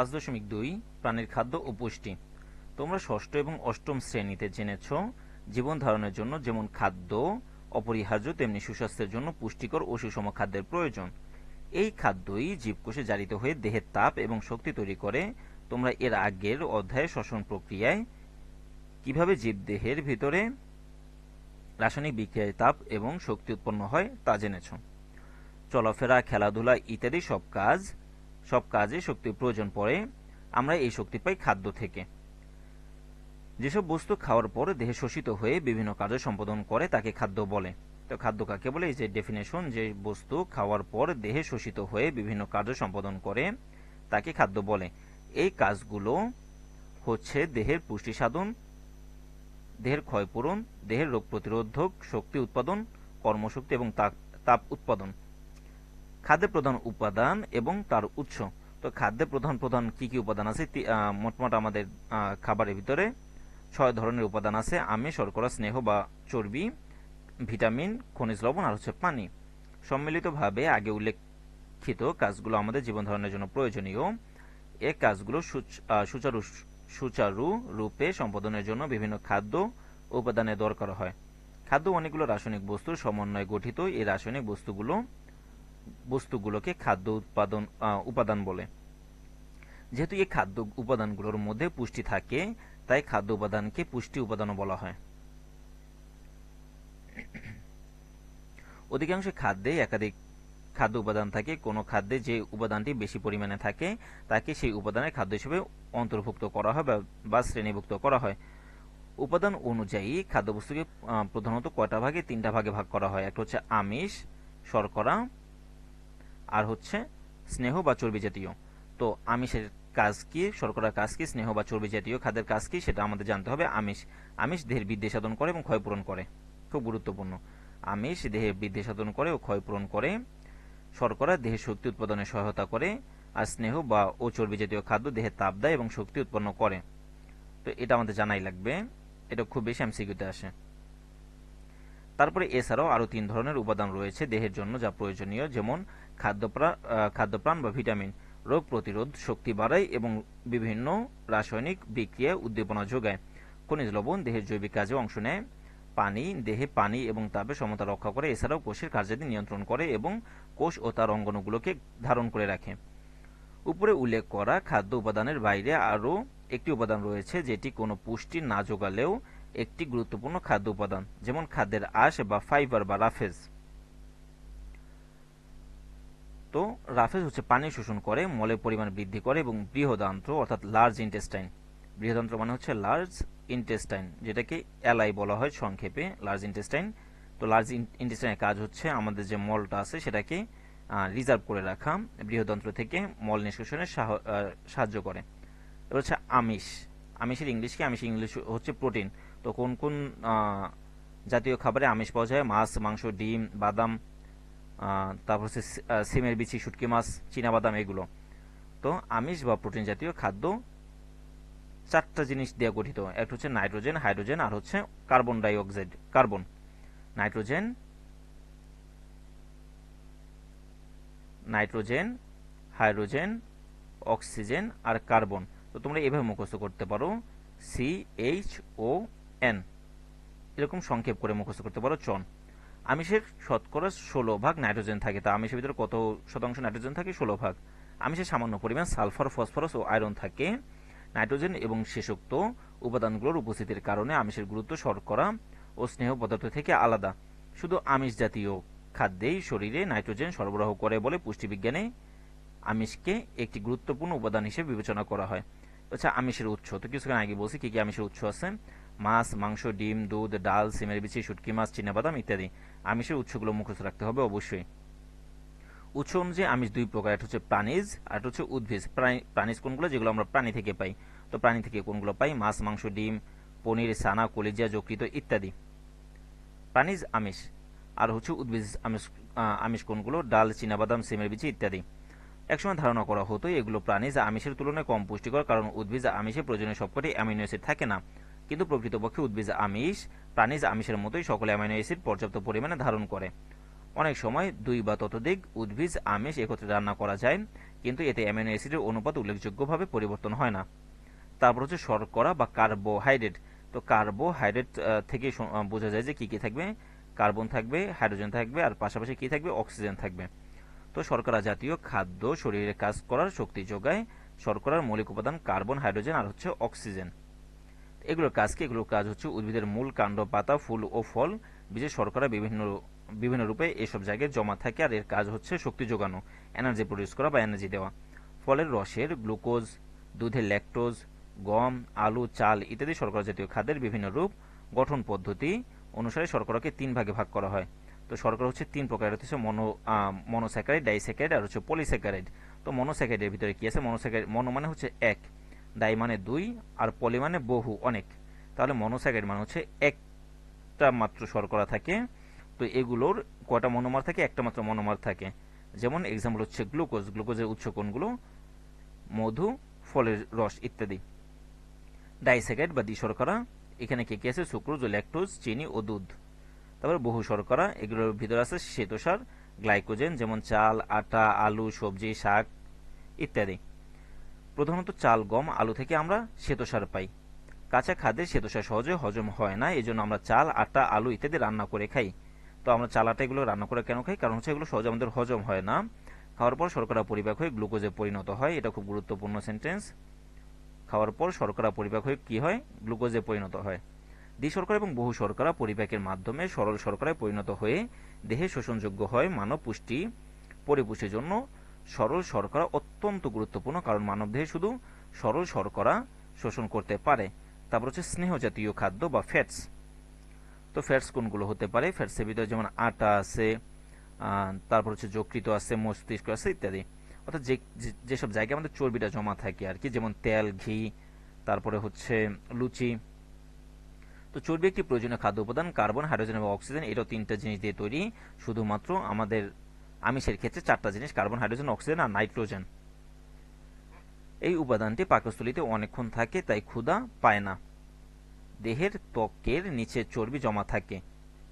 পাঁচ দশমিক দুই প্রাণীর খাদ্য ও পুষ্টি। তোমরা ষষ্ঠ এবং অষ্টম শ্রেণীতে জেনেছ, জীবন ধারণের জন্য যেমন খাদ্য অপরিহার্য, তেমনি সুস্বাস্থ্যের জন্য পুষ্টিকর ও সুষম খাদ্যের প্রয়োজন। এই খাদ্যই জীবকোষে জারিত হয়ে দেহের তাপ এবং শক্তি তৈরি করে। তোমরা এর আগের অধ্যায়ে শ্বসন প্রক্রিয়ায় কীভাবে জীবদেহের ভিতরে রাসায়নিক বিক্রিয়ায় তাপ এবং শক্তি উৎপন্ন হয় তা জেনেছ। চলাফেরা, খেলাধুলা ইত্যাদি সব কাজ সব কাজে শক্তির প্রয়োজন পড়ে, আমরা এই শক্তি পাই খাদ্য থেকে। যেসব বস্তু খাওয়ার পর দেহে শোষিত হয়ে বিভিন্ন কার্য সম্পাদন করে, তাকে খাদ্য বলে। তো খাদ্য কাকে বলে? এই যে ডেফিনেশন যে বস্তু খাওয়ার পর দেহে শোষিত হয়ে বিভিন্ন কার্য সম্পাদন করে, তাকে খাদ্য বলে। এই কাজগুলো হচ্ছে দেহের পুষ্টি সাধন, দেহের ক্ষয়পূরণ, দেহের রোগ প্রতিরোধক শক্তি উৎপাদন, কর্মশক্তি এবং তাপ উৎপাদন। খাদ্যের প্রধান উপাদান এবং তার উৎস। তো খাদ্যে প্রধান প্রধান কি কি উপাদান আছে? মোটমাট আমাদের খাবারের ভিতরে ছয় ধরনের উপাদান আছে। আমিষ শর্করা, স্নেহ বা চর্বি, ভিটামিন, খনিজ লবণ আর হচ্ছে পানি। সম্মিলিতভাবে আগে উল্লেখিত কাজগুলো আমাদের জীবন ধারণের জন্য প্রয়োজনীয়। এ কাজগুলো সুচারু সুচারু রূপে সম্পাদনের জন্য বিভিন্ন খাদ্য উপাদানের দরকার হয়। খাদ্য অনেকগুলো রাসায়নিক বস্তুর সমন্বয়ে গঠিত। এই রাসায়নিক বস্তুগুলো বস্তুগুলোকে খাদ্য উৎপাদন উপাদান বলে। যেহেতু এই খাদ্য উপাদানগুলোর মধ্যে পুষ্টি থাকে, তাই খাদ্য উপাদানকে পুষ্টি উপাদানও বলা হয়। অধিকাংশ খাদ্যে একাধিক খাদ্য উপাদান থাকে। কোনো খাদ্যে যে উপাদানটি বেশি পরিমাণে থাকে, তাকে সেই উপাদানের খাদ্য হিসেবে অন্তর্ভুক্ত করা হয় বা শ্রেণীভুক্ত করা হয়। উপাদান অনুযায়ী খাদ্যবস্তুকে প্রধানত কয়টা ভাগে, তিনটা ভাগে ভাগ করা হয়। একটা হচ্ছে আমিষ, শর্করা আর হচ্ছে স্নেহ বা চর্বি জাতীয়। তো আমিষের কাজ কি, শর্করার কাজ কি, স্নেহ বা চর্বি জাতীয় খাদ্যের কাজ কি, সেটা আমাদের জানতে হবে। আমিষ আমিষ দেহের বৃদ্ধি সাধন করে এবং ক্ষয়পূরণ করে। খুব গুরুত্বপূর্ণ। আমিষ দেহের বৃদ্ধি সাধন করে ও ক্ষয়পূরণ করে। শর্করা দেহের শক্তি উৎপাদনে সহায়তা করে। আর স্নেহ বা ও চর্বি জাতীয় খাদ্য দেহের তাপ দেয় এবং শক্তি উৎপন্ন করে। তো এটা আমাদের জানাই লাগবে। এটা খুব বেশি এমসিকিউতে আসে। তারপরে এছাড়াও আরও তিন ধরনের উপাদান রয়েছে দেহের জন্য যা প্রয়োজনীয়। যেমন খাদ্যপ্রাণ বা ভিটামিন রোগ প্রতিরোধ শক্তি বাড়ায় এবং বিভিন্ন রাসায়নিক বিক্রিয়া উদ্দীপনা যোগায়। খনিজ লবণ দেহের জৈবিক কাজে অংশ নেয়। পানি, দেহে পানি এবং তাপের সমতা রক্ষা করে, এছাড়াও কোষের কার্যাদি নিয়ন্ত্রণ করে এবং কোষ ও তার অঙ্গনগুলোকে ধারণ করে রাখে। উপরে উল্লেখ করা খাদ্য উপাদানের বাইরে আরও একটি উপাদান রয়েছে, যেটি কোনো পুষ্টি না যোগালেও একটি গুরুত্বপূর্ণ খাদ্য উপাদান, যেমন খাদ্যের আঁশ বা ফাইবার বা রাফেজ। তো রাফেজ হচ্ছে পানি শোষণ করে, মলের পরিমাণ বৃদ্ধি করে এবং বৃহদান্ত্র, অর্থাৎ লার্জ ইন্টেস্টাইন বৃহদান্ত্র মানে হচ্ছে লার্জ ইন্টেস্টাইন যেটাকে এলআই বলা হয় সংক্ষেপে লার্জ ইন্টেস্টাইন তো লার্জ ইন্টেস্টাইনের কাজ হচ্ছে আমাদের যে মলটা আছে, সেটাকে রিজার্ভ করে রাখা, বৃহদন্ত্র থেকে মল নিষ্কাশনে সাহায্য করে। এবার হচ্ছে আমিষ। আমিষের ইংলিশ কি? আমিষ ইংলিশ হচ্ছে প্রোটিন তো কোন কোন জাতীয় খাবারে আমিষ পাওয়া যায়? মাছ, মাংস, ডিম, বাদাম তারপর হচ্ছে সিমের বিচি, শুটকি মাছ বাদাম এগুলো। তো আমিষ বা প্রোটিন জাতীয় খাদ্য চারটা জিনিস দিয়ে গঠিত। একটা হচ্ছে নাইট্রোজেন, হাইড্রোজেন, আর হচ্ছে carbon dioxide, carbon. Nitrogen nitrogen, hydrogen, oxygen, আর কার্বন। তো তোমরা এভাবে মুখস্থ করতে পারো। সি এইচ ও এন এরকম সংক্ষেপ করে মুখস্থ করতে পারো, চন। আমিষের শতকরা ষোলো ভাগ নাইট্রোজেন থাকে। তা আমিষের ভিতরে কত শতাংশ নাইট্রোজেন থাকে? ষোলো ভাগ। আমিষের সামান্য পরিমাণ সালফার, ফসফরাস ও আয়রন থাকে। নাইট্রোজেন এবং শেষোক্ত উপাদানগুলোর উপস্থিতির কারণে আমিষের গুরুত্ব শর্করা ও স্নেহ পদার্থ থেকে আলাদা। শুধু আমিষ জাতীয় খাদ্যেই শরীরে নাইট্রোজেন সরবরাহ করে বলে পুষ্টিবিজ্ঞানে আমিষকে একটি গুরুত্বপূর্ণ উপাদান হিসেবে বিবেচনা করা হয়। আচ্ছা আমিষের উৎস। তো কিছুক্ষণ আগে বলছি, কি কি আমিষের উৎস আছে? মাছ, মাংস, ডিম, দুধ, ডাল, সিমের বিচি, শুটকি মাছ চিনাবাদাম ইত্যাদি। আমিষের উৎসগুলো মুখস্থ রাখতে হবে অবশ্যই। উৎস অনুযায়ী আমিষ দুই প্রকার, একটা হচ্ছে প্রাণীজ আর একটা হচ্ছে উদ্ভিজ। প্রাণীজ কোনগুলো? যেগুলো আমরা প্রাণী থেকে পাই। তো প্রাণী থেকে কোনগুলো পাই? মাছ, মাংস, ডিম, পনির সানা কলিজা, যকৃত ইত্যাদি। প্রাণীজ আমিষ আর হচ্ছে উদ্ভিজ আমিষ আমিষ কোনগুলো? ডাল চিনাবাদাম সিমের বিচি ইত্যাদি। একসময় ধারণা করা হতো এগুলো প্রাণীজ আমিষের তুলনায় কম পুষ্টিকর, কারণ উদ্ভিজ আমিষে প্রয়োজনীয় সবকটি অ্যামিনো অ্যাসিড থাকে না। কিন্তু প্রকৃতপক্ষে উদ্ভিজ আমিষ, প্রাণীজ আমিষের মতোই সকল অ্যামাইনো অ্যাসিড পর্যাপ্ত পরিমাণে ধারণ করে। অনেক সময় দুই বা ততোধিক উদ্ভিজ আমিষ একত্রে রান্না করা যায়, কিন্তু এতে অ্যামাইনো অ্যাসিডের অনুপাত উল্লেখযোগ্যভাবে পরিবর্তন হয় না। তারপর হচ্ছে শর্করা বা কার্বোহাইড্রেট। তো কার্বোহাইড্রেট থেকে বোঝা যায় যে কি কি থাকবে? কার্বন থাকবে, হাইড্রোজেন থাকবে, আর পাশাপাশি কি থাকবে? অক্সিজেন থাকবে। তো শর্করা জাতীয় খাদ্য শরীরে কাজ করার শক্তি যোগায় শর্করার মৌলিক উপাদান কার্বন, হাইড্রোজেন, আর হচ্ছে অক্সিজেন। এগুলোর কাজ কি? এগুলোর কাজ হচ্ছে উদ্ভিদের মূল কাণ্ড পাতা, ফুল ও ফল। বীজে শর্করা বিভিন্ন বিভিন্ন রূপে এসব জায়গায় জমা থাকে আর এর কাজ হচ্ছে শক্তি যোগানো এনার্জি প্রডিউস করা বা এনার্জি দেওয়া। ফলের রসের গ্লুকোজ, দুধের ল্যাকটোজ, গম, আলু, চাল ইত্যাদি শর্করা জাতীয় খাদ্যের বিভিন্ন রূপ গঠন পদ্ধতি অনুসারে শর্করাকে তিন ভাগে ভাগ করা হয়। তো শর্করা হচ্ছে তিন প্রকার এটা হচ্ছে মনো মনোস্যাকারাইড ডাইস্যাকারাইড আর হচ্ছে পলিস্যাকারাইড তো মনোস্যাকারাইডের ভিতরে কি আছে? মনোস্যাকারাইড মনো মানে হচ্ছে এক। ডাই মানে দুই আর পলি মানে বহু, অনেক। তাহলে মনোস্যাকারাইড মানে হচ্ছে একটা মাত্র শর্করা থাকে। তো এগুলোর কয়টা মনোমার থাকে? একটা মাত্র মনোমার থাকে। যেমন এক্সাম্পল হচ্ছে গ্লুকোজ গ্লুকোজের উৎস কোনগুলো? মধু, ফলের রস ইত্যাদি। ডাইস্যাকারাইড বা দ্বি শর্করা এখানে কে কি আছে? সুক্রোজ, ল্যাকটোজ, চিনি ও দুধ। তারপরে বহু শর্করা, এগুলোর ভিতরে আছে শ্বেতসার, গ্লাইকোজেন, যেমন চাল, আটা, আলু, সবজি, শাক ইত্যাদি। প্রধানত চাল, গম, আলু থেকে আমরা শ্বেতসার পাই। কাঁচা খাদ্যে শ্বেতসার সহজে হজম হয় না এই জন্য আমরা চাল, আটা, আলু ইত্যাদি রান্না করে খাই। তো আমরা চাল, আটা এগুলো রান্না করে কেন খাই? কারণ হচ্ছে এগুলো সহজে আমাদের হজম হয় না। খাওয়ার পর শর্করা পরিপাক হয়ে গ্লুকোজে পরিণত হয়, এটা খুব গুরুত্বপূর্ণ সেন্টেন্স খাওয়ার পর শর্করা পরিপাক হয়ে কি হয়? গ্লুকোজে পরিণত হয়। দ্বিশর্করা এবং বহু শর্করা পরিপাকের মাধ্যমে সরল শর্করায় পরিণত হয়ে দেহে শোষণযোগ্য হয় মানব পুষ্টি পরিপুষ্টির জন্য। সরল শর্করা অত্যন্ত গুরুত্বপূর্ণ, কারণ মানবদেহে শুধু সরল শর্করা শোষণ করতে পারে। তারপর হচ্ছে স্নেহ জাতীয় খাদ্য বা ফ্যাটস তো ফ্যাটস কোনগুলো হতে পারে? ফ্যাটসের ভিতরে যেমন আটা আছে তারপর হচ্ছে যকৃত আছে, মস্তিষ্ক আছে ইত্যাদি। অর্থাৎ যে, যেসব জায়গায় আমাদের চর্বিটা জমা থাকে আর কি, যেমন তেল, ঘি, তারপরে হচ্ছে লুচি। তো চর্বি একটি প্রয়োজনীয় খাদ্য উপাদান, কার্বন, হাইড্রোজেন এবং অক্সিজেন, এটাও তিনটা জিনিস দিয়ে তৈরি। শুধুমাত্র আমাদের আমিষের ক্ষেত্রে চারটা জিনিস কার্বন হাইড্রোজেন অক্সিজেন আর নাইট্রোজেন এই উপাদানটি পাকস্থলিতে অনেকক্ষণ থাকে, তাই ক্ষুধা পায় না। দেহের ত্বকের নিচে চর্বি জমা থাকে।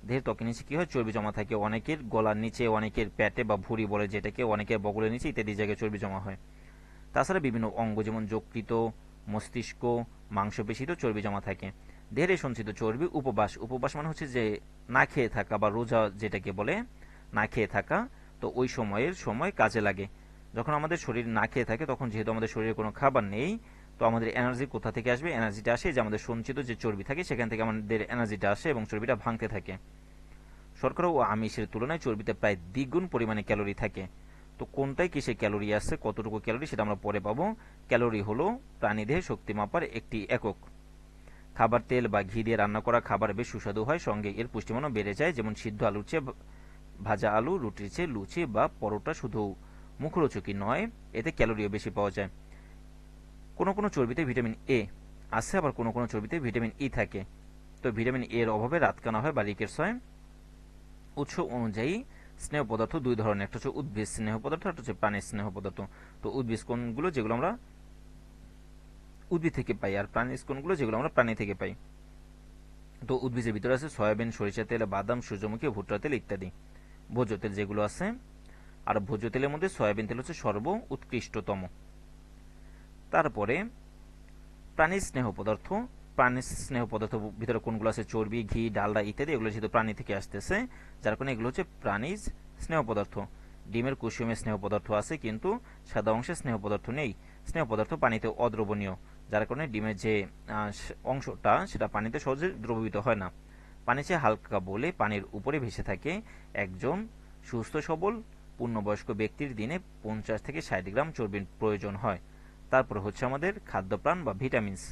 দেহের ত্বকের নিচে কি হয়? চর্বি জমা থাকে। অনেকের গলার নিচে, অনেকের প্যাটে বা ভুঁড়ি বলে যেটাকে, অনেকের বগলের নিচে ইত্যাদি জায়গায় চর্বি জমা হয়। তাছাড়া বিভিন্ন অঙ্গ যেমন যকৃত মস্তিষ্ক, মাংসপেশিতেও চর্বি জমা থাকে। দেহের সঞ্চিত চর্বি উপবাস। উপবাস মানে হচ্ছে যে না খেয়ে থাকা বা রোজা যেটাকে বলে, না খেয়ে থাকা তো ওই সময়ের সময় কাজে লাগে। যখন আমাদের শরীর না খেয়ে থাকে, তখন যেহেতু আমাদের শরীরে কোনো খাবার নেই, তো আমাদের এনার্জি কোথা থেকে আসবে? এনার্জিটা আসে যে আমাদের সঞ্চিত যে চর্বি থাকে, সেখান থেকে আমাদের এনার্জিটা আসে এবং চর্বিটা ভাঙতে থাকে। শর্করা ও আমিষের তুলনায় চর্বিতে প্রায় দ্বিগুণ পরিমাণে ক্যালোরি থাকে। তো কোনটায় কিসে ক্যালোরি আছে কতটুকু ক্যালোরি, সেটা আমরা পরে পাবো। ক্যালোরি হলো প্রাণীদেহে শক্তি মাপার একটি একক। খাবার তেল বা ঘি দিয়ে রান্না করা খাবার বেশ সুস্বাদু হয়, সঙ্গে এর পুষ্টিমানও বেড়ে যায়, যেমন সিদ্ধ আলুর চেয়ে ভাজা আলু, রুটির চেয়ে লুচি বা পরোটা শুধু মুখরোচকই নয়, এতে ক্যালোরিও বেশি পাওয়া যায়। কোনো কোনো চর্বিতে ভিটামিন এ আছে, আবার কোনো কোনো চর্বিতে ভিটামিন ই থাকে। তো ভিটামিন এ এর অভাবে রাতকানা হয় বা রিকেটস হয় উৎস অনুযায়ী স্নেহ পদার্থ দুই ধরনের, একটা হচ্ছে উদ্ভিদ স্নেহ পদার্থ একটা হচ্ছে প্রাণীর স্নেহ পদার্থ। তো উদ্ভিদ কোনগুলো যেগুলো আমরা উদ্ভিদ থেকে পাই, আর প্রাণীজ কোনগুলো যেগুলো আমরা প্রাণী থেকে পাই। তো উদ্ভিদের ভিতরে আছে সয়াবিন সরিষা তেল, বাদাম, সূর্যমুখী, ভুট্টা তেল ইত্যাদি। ভোজ্য তেল যেগুলো আছে, আর ভোজ্য তেলের মধ্যে সয়াবিন তেল হচ্ছে সর্ব উৎকৃষ্টতম তারপরে প্রাণীর স্নেহ পদার্থ, প্রাণীর স্নেহ পদার্থ ভিতরে কোনগুলো আছে? চর্বি, ঘি, ডালডা ইত্যাদি, এগুলো যেহেতু প্রাণী থেকে আসতেছে, যার কারণে এগুলো হচ্ছে প্রাণীজ স্নেহ পদার্থ। ডিমের কুসুমে স্নেহ পদার্থ আছে কিন্তু সাদা অংশে স্নেহ পদার্থ নেই। স্নেহ পদার্থ পানিতে অদ্রবণীয়, যার কারণে ডিমের যে অংশটা, সেটা পানিতে সহজে দ্রবীভূত হয় না। পানি চেয়ে হালকা বলে পানির উপরে ভেসে থাকে একজন সুস্থ সবল, পূর্ণবয়স্ক ব্যক্তির দিনে পঞ্চাশ থেকে ষাট গ্রাম চর্বির প্রয়োজন হয়। তারপর হচ্ছে আমাদের খাদ্যপ্রাণ বা ভিটামিনস।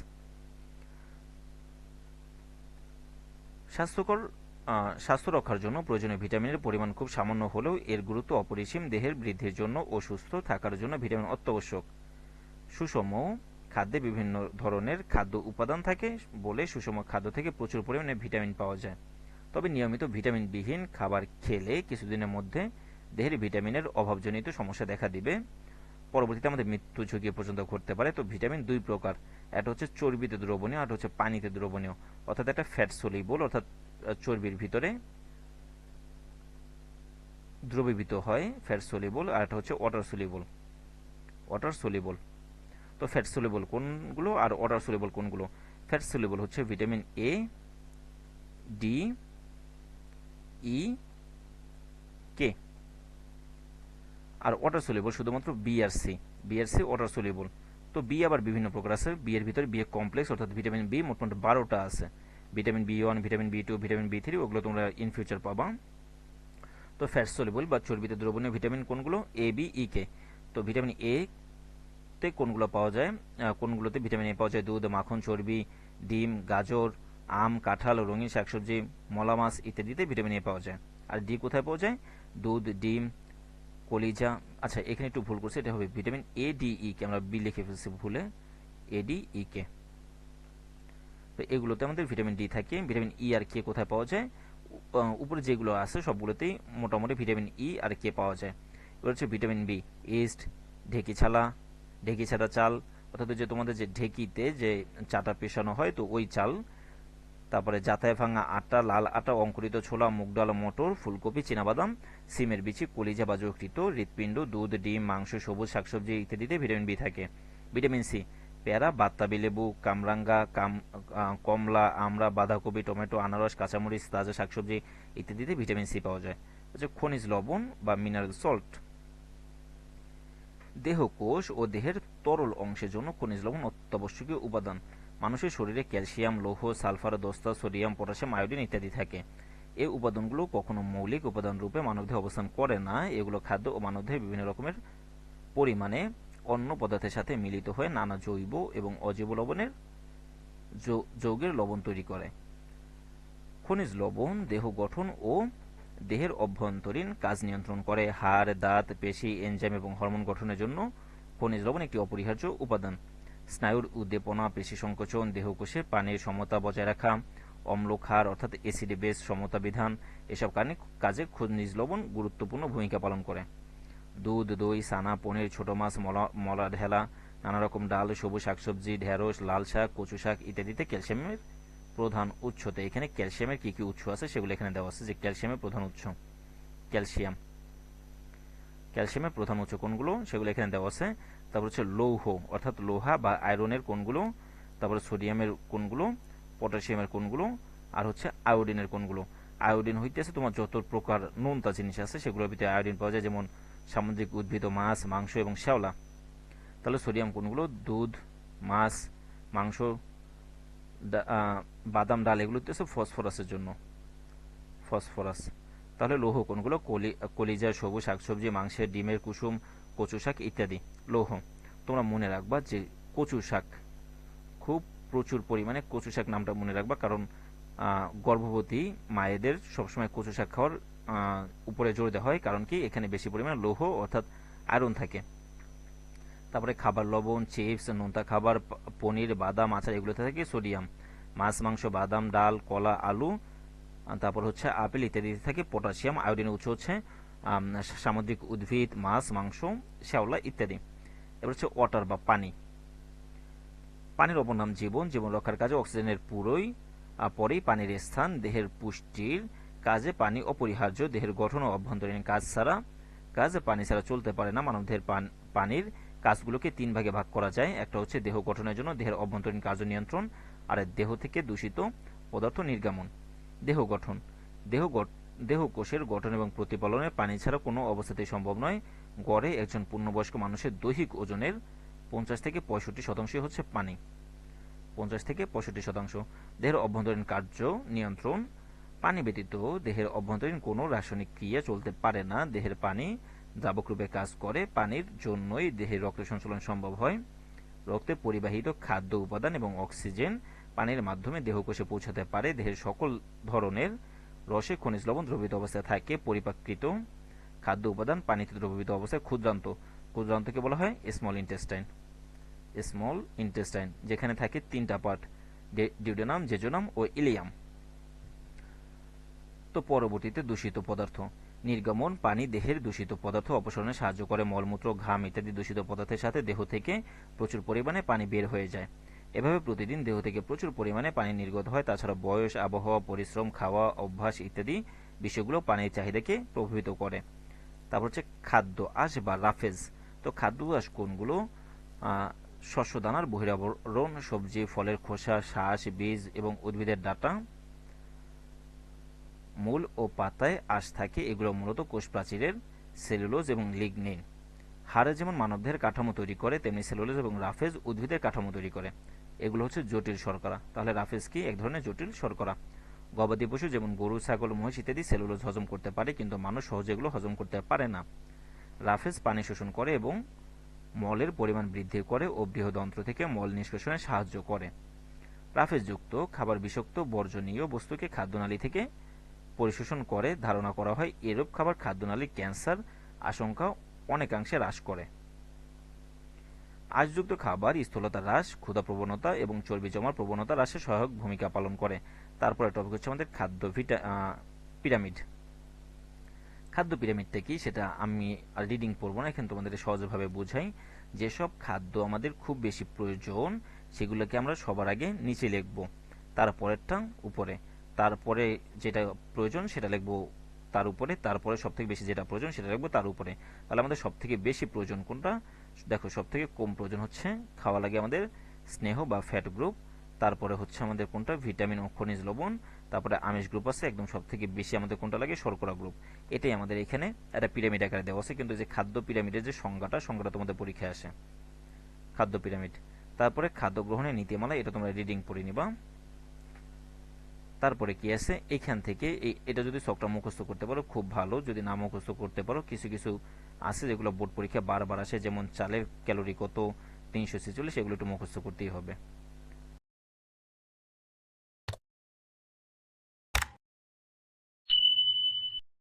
স্বাস্থ্যকর স্বাস্থ্য রক্ষার জন্য প্রয়োজনীয় ভিটামিনের পরিমাণ খুব সামান্য হলেও এর গুরুত্ব অপরিসীম। দেহের বৃদ্ধির জন্য ও সুস্থ থাকার জন্য ভিটামিন অত্যাবশ্যক। সুষম খাদ্যে বিভিন্ন ধরনের খাদ্য উপাদান থাকে বলে সুষম খাদ্য থেকে প্রচুর পরিমাণে ভিটামিন পাওয়া যায়। তবে নিয়মিত ভিটামিনবিহীন খাবার খেলে কিছুদিনের মধ্যে দেহের ভিটামিনের অভাবজনিত সমস্যা দেখা দিবে। পরবর্তীতে আমাদের মৃত্যু ঝুঁকি পর্যন্ত ঘটতে পারে। তো ভিটামিন দুই প্রকার। একটা হচ্ছে চর্বিতে দ্রবণীয় আর হচ্ছে পানিতে দ্রবণীয়। অর্থাৎ একটা ফ্যাট সলিবল অর্থাৎ চর্বির ভিতরে দ্রবীভূত হয় ফ্যাট সলিবল আর একটা হচ্ছে ওয়াটার সলিবল ওয়াটার সলিবল তো ফ্যাট সলিবল কোনগুলো আর ওয়াটার সলিবল কোনগুলো? ফ্যাট সলিবল হচ্ছে vitamin A D E K R water soluble শুধুমাত্র বি আর সি বি আর সি ওয়াটার সলিবল তো বি আবার বিভিন্ন প্রকার আছে। বি এর ভিতরে বি এ কমপ্লেক্স অর্থাৎ ভিটামিন বি মোটামুটি বারোটা আছে। Vitamin B one vitamin B two vitamin B three ওগুলো তোমরা ইন ফিউচার পাবা। তো ফ্যাট সলিবল বা চর্বিতে দ্রবণীয় ভিটামিন কোনগুলো? এ বি ই কে তো ভিটামিন এ তে কোনগুলো পাওয়া যায়? কোনগুলোতে ভিটামিন এ পাওয়া যায়? দুধ, মাখন, চর্বি, ডিম, গাজর, আম, কাঁঠাল, রঙিন শাকসবজি, মলা মাছ ইত্যাদিতে ভিটামিন এ পাওয়া যায়। আর ডি কোথায় পাওয়া যায়? দুধ, ডিম, কলিজা। আচ্ছা এখানে একটু ভুল করছি, এটা হবে ভিটামিন এ ডি ই কে আমরা বি লিখে ফেলছি ভুলে। A D E K. তো এগুলোতে আমাদের ভিটামিন ডি থাকে। ভিটামিন ই আর কে কোথায় পাওয়া যায়? উপরে যেগুলো আছে, সবগুলোতেই মোটামুটি ভিটামিন ই আর কে পাওয়া যায়। এবার হচ্ছে ভিটামিন বি ইস্ট ঢেকি ছালা ঢেকি ছাড়া চাল অর্থাৎ যে তোমাদের যে ঢেকিতে যে চাটা পেশানো হয়, তো ওই চাল, তারপরে জাতায় ভাঙা আটা, লাল আটা, অঙ্কুরিত ছোলা, মুগ ডাল, মটর, ফুলকপি, চীনাবাদাম, সিমের বিচি, কলিজা বা যকৃত হৃৎপিণ্ড, দুধ, ডিম, মাংস, সবুজ শাকসবজি ইত্যাদিতে ভিটামিন বি থাকে। ভিটামিন সি, পেয়ারা বাত্তাবি লেবু, কামরাঙ্গা, কাম কমলা, আমড়া, বাঁধাকপি, টমেটো, আনারস, কাঁচামরিচ, তাজা শাকসবজি ইত্যাদিতে ভিটামিন সি পাওয়া যায়। হচ্ছে খনিজ লবণ বা মিনারেল সল্ট। দেহকোষ ও দেহের তরল অংশের জন্য খনিজ লবণ অত্যাবশ্যকীয় উপাদান। মানুষের শরীরে ক্যালসিয়াম, লৌহ, সালফার, দস্তা, সোডিয়াম, পটাশিয়াম, আয়োডিন ইত্যাদি থাকে। এই উপাদানগুলো কখনো মৌলিক উপাদান রূপে মানবদেহে অবস্থান করে না। এগুলো খাদ্য ও মানবদেহে বিভিন্ন রকমের পরিমাণে অন্য পদার্থের সাথে মিলিত হয়ে নানা জৈব এবং অজৈব লবণের যৌগের লবণ তৈরি করে। খনিজ লবণ, দেহ গঠন ও দেহের অভ্যন্তরীণ কাজ নিয়ন্ত্রণ করে, হাড়, দাঁত, পেশি, এনজাইম এবং হরমোন গঠনের জন্য খনিজ লবণ একটি অপরিহার্য উপাদান। স্নায়ুর উদ্দীপনা, পেশি সংকোচন দেহকোষে পানির সমতা বজায় রাখা, অম্ল, ক্ষার অর্থাৎ এসিড বেস সমতা বিধান, এসব কারণে কাজে খনিজ লবণ গুরুত্বপূর্ণ ভূমিকা পালন করে। দুধ, দই সানা পনির, ছোট মাছ, মলা মলা ঢেলা নানা রকম ডাল, সবুজ শাকসবজি, ঢেঁড়স, লাল শাক, কচু শাক ইত্যাদিতে ক্যালসিয়ামের প্রধান উৎসতে এখানে ক্যালসিয়ামের কি কি উৎস আছে সেগুলো এখানে দেওয়া আছে যে ক্যালসিয়ামের প্রধান উৎস। ক্যালসিয়াম। ক্যালসিয়ামের প্রধান উৎস কোনগুলো সেগুলো এখানে দেওয়া আছে। তারপর হচ্ছে লৌহ, অর্থাৎ লোহা বা আয়রনের কোনগুলো। তারপরে সোডিয়ামের কোনগুলো, পটাশিয়ামের কোনগুলো, আর হচ্ছে আয়োডিনের কোনগুলো। আয়োডিন হইতেছে তোমার যত প্রকার নোনতা জিনিস আছে, সেগুলোর ভিতরে আয়োডিন পাওয়া যায়, যেমন সামুদ্রিক উদ্ভিদ মাছ, মাংস এবং শ্যাওলা। তাহলে সোডিয়াম কোনগুলো? দুধ, মাছ, মাংস বাদাম ডাল এগুলো হচ্ছে ফসফরাসের জন্য। ফসফরাস। তাহলে লৌহ কোনগুলো? কলি কলিজা সবুজ শাকসবজি, মাংসের ডিমের কুসুম কচু শাক ইত্যাদি। লৌহ। তোমরা মনে রাখবা যে কচু শাক, খুব প্রচুর পরিমাণে কচু শাক নামটা মনে রাখবা কারণ গর্ভবতী মায়েদের সবসময় কচু শাক খাওয়ার উপরে জোর দেওয়া হয় কারণ কি? এখানে বেশি পরিমাণে লৌহ অর্থাৎ আয়রন থাকে। তারপরে খাবার লবণ, চিপস, নোনতা খাবার পনির, বাদাম, আচার, এগুলোতে থাকে সোডিয়াম। মাছ, মাংস, বাদাম, ডাল, কলা, আলু তারপর হচ্ছে আপেল ইত্যাদিতে থাকে, পটাশিয়াম, আয়োডিনের উৎস হচ্ছে সামুদ্রিক উদ্ভিদ, মাছ, মাংস, শ্যাওলা ইত্যাদি। এবার হচ্ছে ওয়াটার বা পানি। পানির অপর নাম জীবন জীবন রক্ষার কাজে অক্সিজেনের পুরোই পরেই পানির স্থান, দেহের পুষ্টির কাজে পানি অপরিহার্য, দেহের গঠন ও অভ্যন্তরীণ কাজ ছাড়া। কাজে পানি ছাড়া চলতে পারে না মানবদেহের পানির কাজগুলোকে তিন ভাগে ভাগ করা যায়। একটা হচ্ছে দেহ গঠনের জন্য, দেহের অভ্যন্তরীণ কার্য নিয়ন্ত্রণ। আর দেহ থেকে দূষিত পদার্থ নির্গমন। দেহ গঠন। দেহ দেহ কোষের গঠন এবং প্রতিপালনে পানি ছাড়া কোনো অবস্থাতেই সম্ভব নয়। গড়ে একজন পূর্ণবয়স্ক মানুষের দৈহিক ওজনের পঞ্চাশ থেকে পঁয়ষট্টি শতাংশই হচ্ছে পানি। পঞ্চাশ থেকে পঁয়ষট্টি শতাংশ। দেহের অভ্যন্তরীণ কার্য নিয়ন্ত্রণ। পানি ব্যতীত দেহের অভ্যন্তরীণ কোনো রাসায়নিক ক্রিয়া চলতে পারে না। দেহের পানি দ্রাবকরূপে কাজ করে, পানির জন্যই দেহের রক্ত সঞ্চালন সম্ভব হয়। রক্তে পরিবাহিত খাদ্য উপাদান এবং অক্সিজেন পানির মাধ্যমে দেহকোষে পৌঁছাতে পারে। দেহের সকল ধরনের রসে খনিজ লবণ দ্রবিত অবস্থায় থাকে, পরিপাকৃত খাদ্য উপাদান পানিতে দ্রবীত অবস্থায় ক্ষুদ্রান্ত। ক্ষুদ্রান্তকে বলা হয় স্মল ইন্টেস্টাইন স্মল ইন্টেস্টাইন যেখানে থাকে তিনটা পার্ট ডিউডেনাম জেজোনাম ও ইলিয়াম তো পরবর্তীতে দূষিত পদার্থ। নির্গমন পানি দেহের দূষিত পদার্থ অপসারণে সাহায্য করে মলমূত্র ঘাম ইত্যাদি দূষিত পদার্থের সাথে দেহ থেকে প্রচুর পরিমাণে পানি বের হয়ে যায়। এভাবে প্রতিদিন দেহ থেকে প্রচুর পরিমাণে পানি নির্গত হয়। তাছাড়া বয়স আবহাওয়া পরিশ্রম খাওয়া অভ্যাস ইত্যাদি বিষয়গুলো পানির চাহিদাকে প্রভাবিত করে। তারপর হচ্ছে খাদ্য আঁশ বা রাফেজ। তো খাদ্য খাদ্যাভ্যাস কোনগুলো? আহ, শস্য দানার বহিরাবরণ সবজি ফলের খোসা শ্বাস বীজ এবং উদ্ভিদের ডাটা মূল ও পাতায় আঁশ থাকে। এগুলো মূলত কোষ প্রাচীরের সেলুলোজ এবং লিগনিন। হাড়ে যেমন মানবদেহের কাঠামো তৈরি করে, তেমনি সেলুলোজ এবং রাফেজ উদ্ভিদের কাঠামো তৈরি করে। এগুলো হচ্ছে জটিল শর্করা। তাহলে রাফেজ কি? এক ধরনের জটিল শর্করা। গবাদি পশু যেমন গরু, ছাগল, মহিষ ইত্যাদি সেলুলোজ হজম করতে পারে, কিন্তু মানুষ সহজে এগুলো হজম করতে পারে না। রাফেজ পানি শোষণ করে এবং মলের পরিমাণ বৃদ্ধি করে ও বৃহদন্ত্র থেকে মল নিষ্কাশনে সাহায্য করে। রাফেজযুক্ত খাবার বিষাক্ত, বর্জনীয় বস্তুকে খাদ্যনালী থেকে পরিশোষণ করে ধারণা করা হয়, এরূপ খাবার খাদ্যনালীর ক্যান্সার আশঙ্কা অনেকাংশে হ্রাস করে। আঁশযুক্ত খাবার স্থূলতা হ্রাস, ক্ষুধা প্রবণতা এবং চর্বি জমার প্রবণতা হ্রাসে সহায়ক ভূমিকা পালন করে। তারপরে টপিক হচ্ছে আমাদের খাদ্য পিরামিড। খাদ্য পিরামিডটা কি সেটা আমি রিডিং পড়ব না, এখানে তোমাদের সহজভাবে বুঝাই। যেসব খাদ্য আমাদের খুব বেশি প্রয়োজন, সেগুলোকে আমরা সবার আগে নিচে লিখব। তারপরেরটা উপরে। তারপরে যেটা প্রয়োজন সেটা লিখব তার উপরে, তারপরে সব থেকে বেশি যেটা প্রয়োজন সেটা লিখব তার উপরে। তাহলে আমাদের সব থেকে বেশি প্রয়োজন কোনটা? দেখো সব থেকে কম প্রয়োজন হচ্ছে খাওয়া লাগে আমাদের স্নেহ বা ফ্যাট গ্রুপ তারপরে হচ্ছে আমাদের কোনটা? ভিটামিন ও খনিজ লবণ, তারপরে আমিষ গ্রুপ আছে, একদম সব থেকে বেশি আমাদের কোনটা লাগে? শর্করা গ্রুপ এটাই আমাদের এখানে একটা পিরামিড আকারে দেওয়া আছে, কিন্তু যে খাদ্য পিরামিডের যে সংজ্ঞাটা সংজ্ঞাটা তোমাদের পরীক্ষায় আসে। খাদ্য পিরামিড তারপরে খাদ্য গ্রহণের নীতিমালা, এটা তোমরা রিডিং পড়ে নিবা। তারপরে কি আছে? এখান থেকে এটা যদি সবটা মুখস্থ করতে পারো, খুব ভালো। যদি না মুখস্থ করতে পারো, কিছু কিছু আছে যেগুলো বোর্ড পরীক্ষা বারবার আসে, যেমন চালের ক্যালোরি কত? তিনশো ছেচল্লিশ, এগুলো একটু মুখস্থ করতেই হবে।